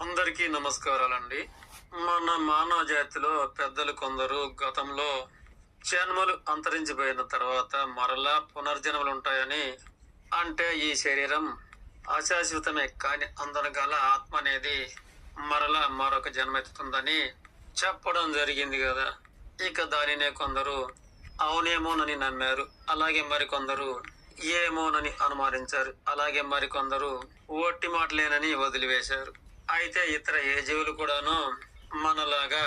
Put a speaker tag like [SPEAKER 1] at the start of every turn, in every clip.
[SPEAKER 1] అందరికీ నమస్కారాలండి. మన మానవ జాతిలో పెద్దలు కొందరు గతంలో జన్మలు అంతరించిపోయిన తర్వాత మరలా పునర్జన్మలు ఉంటాయని అంటే ఈ శరీరం అశాశ్వతమే కాని అందరు గల ఆత్మ అనేది మరలా మరొక జన్మ ఎత్తుతుందని చెప్పడం జరిగింది కదా. ఇక దానినే కొందరు అవునేమోనని నమ్మారు. అలాగే మరికొందరు ఏమోనని అనుమానించారు. అలాగే మరికొందరు ఒట్టి మాటలేనని వదిలివేశారు. అయితే ఇతర ఏ జీవులు కూడాను మనలాగా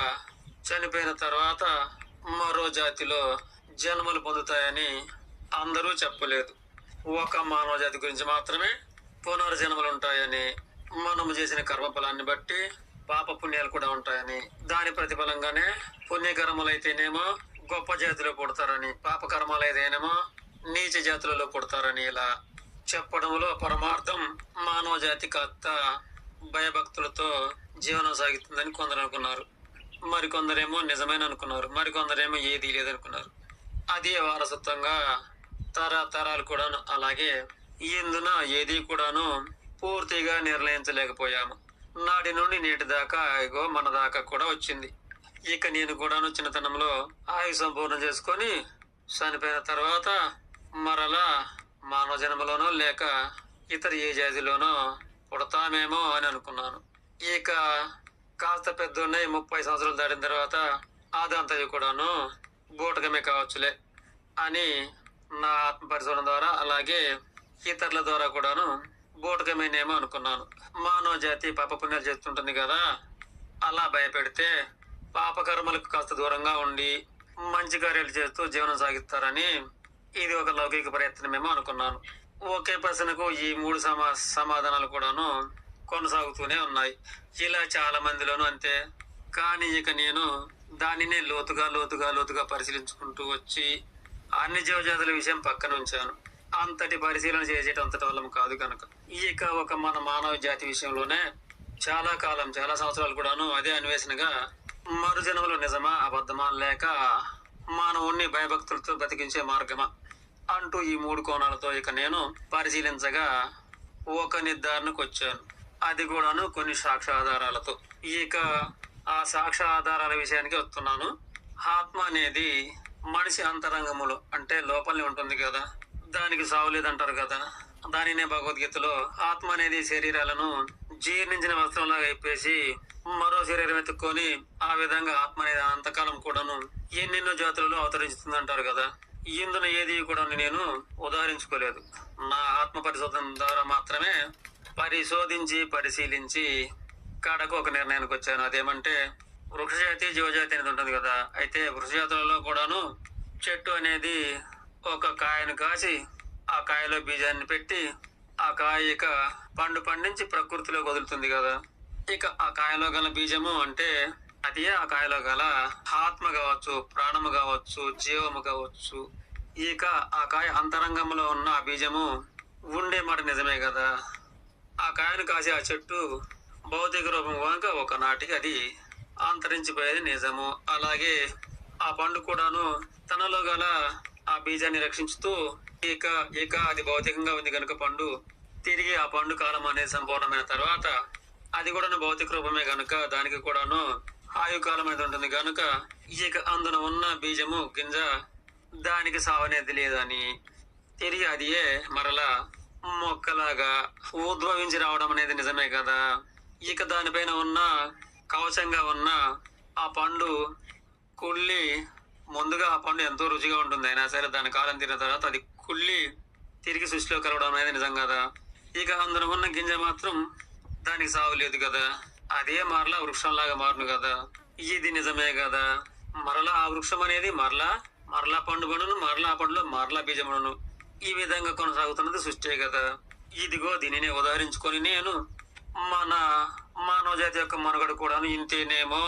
[SPEAKER 1] చనిపోయిన తర్వాత మరో జాతిలో జన్మలు పొందుతాయని అందరూ చెప్పలేదు. ఒక మానవ జాతి గురించి మాత్రమే పునర్జన్మలు ఉంటాయని మనము చేసిన కర్మఫలాన్ని బట్టి పాప పుణ్యాలు కూడా ఉంటాయని దాని ప్రతిఫలంగానే పుణ్యకర్మలు అయితేనేమో గొప్ప జాతిలో పుడతారని పాపకర్మలు అయితేనేమో నీచ జాతులలో పుడతారని ఇలా చెప్పడంలో పరమార్థం మానవ జాతి అత్త భయభక్తులతో జీవనం సాగుతుందని కొందరు అనుకున్నారు. మరికొందరేమో నిజమైన అనుకున్నారు. మరికొందరేమో ఏది లేదనుకున్నారు. అదే వారసత్వంగా తరతరాలు కూడాను అలాగే ఇందున ఏది కూడాను పూర్తిగా నిర్ణయించలేకపోయాము. నాటి నుండి నేటి దాకా ఇగో మన దాకా కూడా వచ్చింది. ఇక నేను కూడాను చిన్నతనంలో ఆయు సంపూర్ణం చేసుకొని చనిపోయిన తర్వాత మరలా మానవ జన్మలోనో లేక ఇతర ఏ జాతిలోనో పుడతామేమో అని అనుకున్నాను. ఇక కాస్త పెద్దన్నాయి ముప్పై సంవత్సరాలు దాటిన తర్వాత ఆదాంతయ్య కూడాను బూటకమే కావచ్చులే అని నా ఆత్మ పరిశోధన ద్వారా అలాగే ఇతరుల ద్వారా కూడాను బూటకమేనేమో అనుకున్నాను. మానవ జాతి పాప పుణ్యాలు చేస్తుంటుంది కదా అలా భయపెడితే పాపకర్మలకు కాస్త దూరంగా ఉండి మంచి కార్యాలు చేస్తూ జీవనం సాగిస్తారని ఇది ఒక లౌకిక ప్రయత్నమేమో అనుకున్నాను. ఒకే ప్రశ్నకు ఈ మూడు సమా సమాధానాలు కూడాను కొనసాగుతూనే ఉన్నాయి. ఇలా చాలా మందిలోనూ అంతే. కానీ ఇక నేను దానినే లోతుగా లోతుగా లోతుగా పరిశీలించుకుంటూ వచ్చి అన్ని జీవజాతుల విషయం పక్కన ఉంచాను. అంతటి పరిశీలన చేసేటంతటి వల్ల కాదు కనుక ఇక ఒక మన మానవ జాతి విషయంలోనే చాలా కాలం చాలా సంవత్సరాలు కూడాను అదే అన్వేషణగా మరుజనములు నిజమా అబద్ధమా లేక మానవుణ్ణి భయభక్తులతో బతికించే మార్గమా? అంటూ ఈ మూడు కోణాలతో ఇక నేను పరిశీలించగా ఒక నిర్ధారణకు వచ్చాను. అది కూడాను కొన్ని సాక్ష్యాధారాలతో. ఇక ఆ సాక్ష్య ఆధారాల విషయానికి వస్తున్నాను. ఆత్మ అనేది మనిషి అంతరంగములో అంటే లోపలనే ఉంటుంది కదా. దానికి సావు లేదంటారు కదా. దానినే భగవద్గీతలో ఆత్మ అనేది శరీరాలను జీర్ణించిన వస్త్రంలాగా అయిపోయేసి మరో శరీరం ఎత్తుక్కొని ఆ విధంగా ఆత్మ అనేది అంతకాలం కూడాను ఎన్నెన్నో జాతులలో అవతరిస్తుంది అంటారు కదా. ఇందున ఏది కూడా నేను ఉదాహరించుకోలేదు. నా ఆత్మ పరిశోధన ద్వారా మాత్రమే పరిశోధించి పరిశీలించి కాడకు ఒక నిర్ణయానికి వచ్చాను. అదేమంటే వృక్షజాతి జీవజాతి అనేది ఉంటుంది కదా. అయితే వృక్షజాతులలో కూడాను చెట్టు అనేది ఒక కాయను కాసి ఆ కాయలో బీజాన్ని పెట్టి ఆ కాయ ఇక పండు పండించి ప్రకృతిలో వదులుతుంది కదా. ఇక ఆ కాయలో గల బీజము అంటే అది ఆ కాయలో గల ఆత్మ కావచ్చు ప్రాణము కావచ్చు జీవము కావచ్చు ఇక ఆ కాయ అంతరంగంలో ఉన్న ఆ బీజము ఉండే మాట నిజమే కదా. ఆ కాయను కాసే ఆ చెట్టు భౌతిక రూపం కనుక ఒకనాటికి అది అంతరించిపోయేది నిజము. అలాగే ఆ పండు కూడాను తనలో గల ఆ బీజాన్ని రక్షించుతూ ఇక ఇక అది భౌతికంగా ఉంది కనుక పండు తిరిగి ఆ పండు కాలం అనేది సంపూర్ణమైన తర్వాత అది కూడా భౌతిక రూపమే కనుక దానికి కూడాను ఆయుకాలం అనేది ఉంటుంది కనుక ఇక అందున ఉన్న బీజము గింజ దానికి సావనేది లేదని తిరిగి అదియే మరలా మొక్కలాగా ఉద్భవించి రావడం అనేది నిజమే కదా? ఇక దానిపైన ఉన్న కవచంగా ఉన్న ఆ పండు కుళ్ళి ముందుగా ఆ పండు ఎంతో రుచిగా ఉంటుంది. అయినా సరే దాని కాలం తిన్న తర్వాత అది కుళ్ళి తిరిగి సృష్టిలో కలవడం అనేది నిజం కదా? ఇక అందులో ఉన్న గింజ మాత్రం దానికి సాగు లేదు కదా? అదే మరలా వృక్షంలాగా మారును కదా. ఇది నిజమే కదా. మరలా ఆ వృక్షం అనేది మరలా మరలా పండు పండును మరలా ఆ పండులో మరలా బీజమును ఈ విధంగా కొనసాగుతున్నది సృష్టి కదా. ఇదిగో దీనినే ఉదాహరించుకొని నేను మన మానవజాతి యొక్క మనుగడ కూడాను ఇంతేనేమో.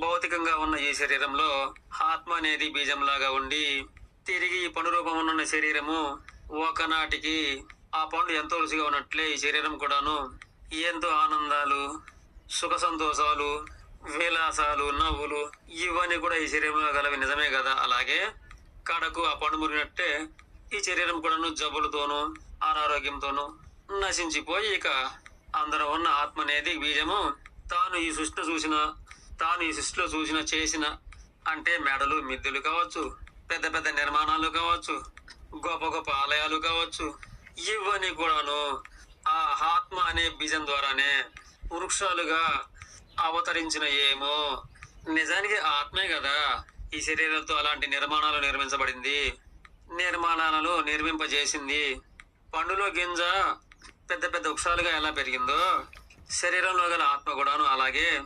[SPEAKER 1] భౌతికంగా ఉన్న ఈ శరీరంలో ఆత్మ అనేది బీజంలాగా ఉండి తిరిగి ఈ పండు రూపం ఉన్న శరీరము ఒకనాటికి ఆ పండు ఎంతో రుచిగా ఉన్నట్లే ఈ శరీరం కూడాను. ఎంతో ఆనందాలు సుఖ సంతోషాలు విలాసాలు నవ్వులు ఇవన్నీ కూడా ఈ శరీరంలో గలవి నిజమే కదా? అలాగే కడకు ఆ పండు మురిగినట్టే ఈ శరీరం కూడాను జబ్బులతోనూ అనారోగ్యంతోనూ నశించిపోయి ఇక అందరం ఉన్న ఆత్మ అనేది బీజము. తాను ఈ సృష్టి చూసిన తాను ఈ సృష్టిలో చూసిన చేసిన అంటే మెడలు మిద్దెలు కావచ్చు పెద్ద పెద్ద నిర్మాణాలు కావచ్చు గొప్ప గొప్ప ఆలయాలు కావచ్చు ఇవన్నీ కూడాను ఆ ఆత్మ అనే బీజం ద్వారానే వృక్షాలుగా అవతరించిన ఏమో. నిజానికి ఆత్మే కదా ఈ శరీరంతో అలాంటి నిర్మాణాలు నిర్మించబడింది. నిర్మాణాలను నిర్మింపజేసింది. పండులో గింజ పెద్ద పెద్ద వృక్షాలుగా ఎలా పెరిగిందో శరీరంలో గల ఆత్మ కూడాను అలాగే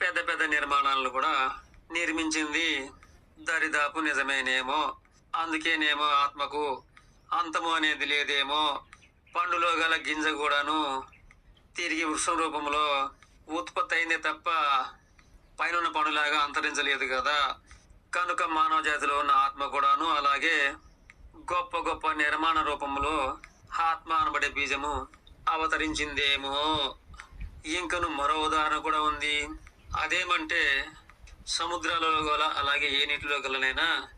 [SPEAKER 1] పెద్ద పెద్ద నిర్మాణాలను కూడా నిర్మించింది. దరిదాపు నిజమేనేమో. అందుకేనేమో ఆత్మకు అంతము అనేది లేదేమో. పండులో గల గింజ కూడాను తిరిగి వృక్షం రూపంలో ఉత్పత్తి అయిందే తప్ప పైన పనులాగా అంతరించలేదు కదా. కనుక మానవ జాతిలో ఉన్న ఆత్మ కూడాను అలాగే గొప్ప గొప్ప నిర్మాణ రూపంలో ఆత్మ అనబడే బీజము అవతరించిందేమో. ఇంకను మరో ఉదాహరణ కూడా ఉంది. అదేమంటే సముద్రాలలో గల అలాగే ఏ నీటిలో గలనైనా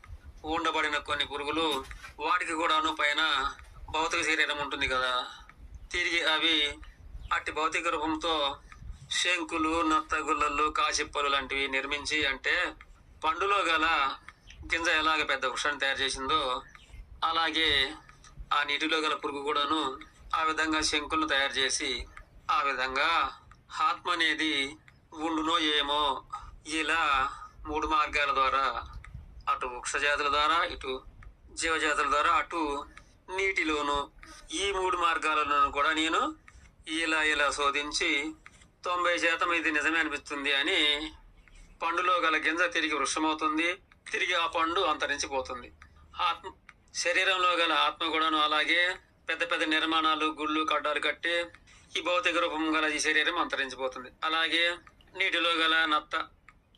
[SPEAKER 1] ఉండబడిన కొన్ని పురుగులు వాటికి కూడాను పైన భౌతిక శరీరం ఉంటుంది కదా. తిరిగి అవి అట్టి భౌతిక రూపంతో శంకులు నత్తగుల్లలు కాశిప్పలు లాంటివి నిర్మించి అంటే పండులో గల గింజ ఎలాగ పెద్ద వృక్షాన్ని తయారు చేసిందో అలాగే ఆ నీటిలో గల పురుగు కూడాను ఆ విధంగా శంకులను తయారు చేసి ఆ విధంగా ఆత్మ అనేది ఉండునో ఏమో ఇలా మూడు మార్గాల ద్వారా అటు వృక్ష జాతుల ద్వారా ఇటు జీవజాతుల ద్వారా అటు నీటిలోను ఈ మూడు మార్గాలను కూడా నేను ఇలా ఇలా శోధించి తొంభై శాతం ఇది నిజమే అనిపిస్తుంది అని పండులో గల గింజ తిరిగి వృక్షమవుతుంది. తిరిగి ఆ పండు అంతరించిపోతుంది. ఆత్మ శరీరంలో గల ఆత్మ కూడాను అలాగే పెద్ద పెద్ద నిర్మాణాలు గుళ్ళు కడ్డాలు కట్టి ఈ భౌతిక రూపం గల ఈ శరీరం అంతరించిపోతుంది. అలాగే నీటిలో గల నత్త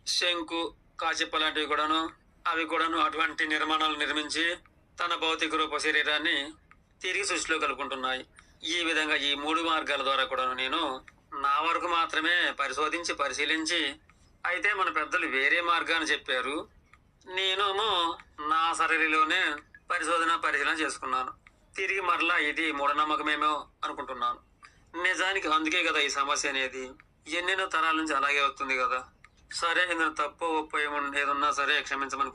[SPEAKER 1] శంకు కాచిప్ప లాంటివి కూడాను అవి కూడాను అటువంటి నిర్మాణాలు నిర్మించి తన భౌతిక రూప శరీరాన్ని తిరిగి సృష్టిలో కలుపుకుంటున్నాయి. ఈ విధంగా ఈ మూడు మార్గాల ద్వారా కూడా నేను నా వరకు మాత్రమే పరిశోధించి పరిశీలించి అయితే మన పెద్దలు వేరే మార్గాన్ని చెప్పారు. నేనేమో నా సరళిలోనే పరిశోధన పరిశీలన చేసుకున్నాను. తిరిగి మరలా ఇది మూఢనమ్మకమేమో అనుకుంటున్నాను. నిజానికి అందుకే కదా ఈ సమస్య అనేది. ఎన్నెన్నో తరాల నుంచి అలాగే వస్తుంది కదా. సరే ఇందులో తప్పు ఒప్పు ఏముంది ఏదున్నా సరే క్షమించమని